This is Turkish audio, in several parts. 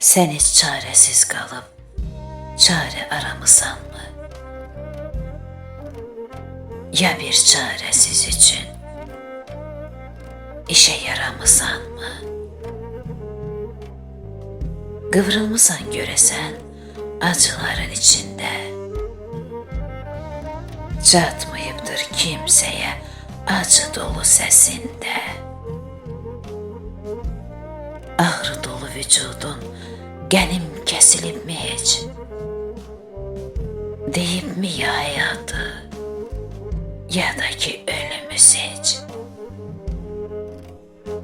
Sen hiç çaresiz kalıp çare aramısan mı? Ya bir çaresiz için işe yaramısan mı? Kıvrılmışsan göresen acıların içinde. Çatmayıptır kimseye acı dolu sesinde. Vücudun genim kesilip mi hiç? Deyip mi ya hayatı ya da ki ölümüz hiç?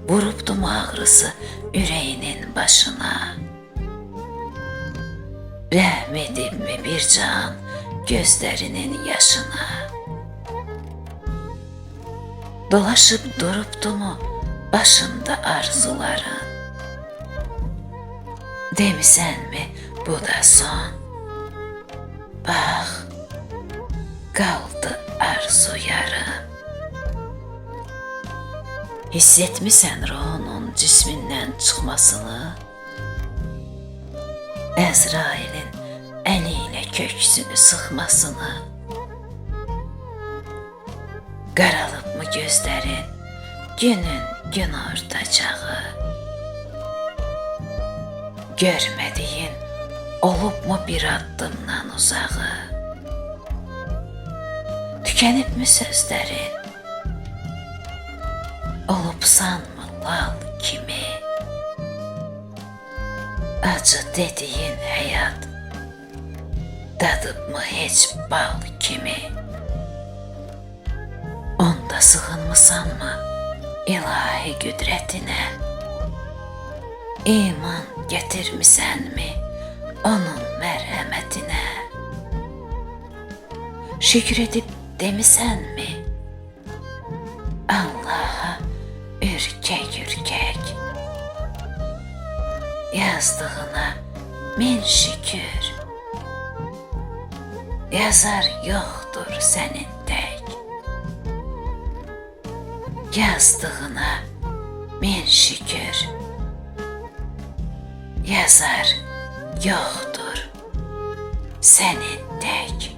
Vuruptum ağrısı yüreğinin başına. Rahmedim mi bir can gözlerinin yaşına? Dolaşıp duruptu mu başında arzuların? demisənmi bu da son? Bax, qaldı arzu yarım. Hiss etmisən Ronun cismindən çıxmasını? Əzrailin əli ilə köksünü sıxmasını? Qaralıbmı gözlərin? Günün gün ortacağı? Görmediğin olup mu bir addımdan uzağı, Tükenip mi sözlerin, olupsan mı lal kimi? Acı dediğin hayat, dadıp mı hiç bal kimi? Onda sığınmısan mı ilahi güdretine? İman getirmisən mi onun merhametine? Şükredip demisən mi Allah'a ürkek ürkek? Yazdığına min şükür. Yazar yoktur senin tek. Yazdığına min şükür. Yazar yoktur senin tek.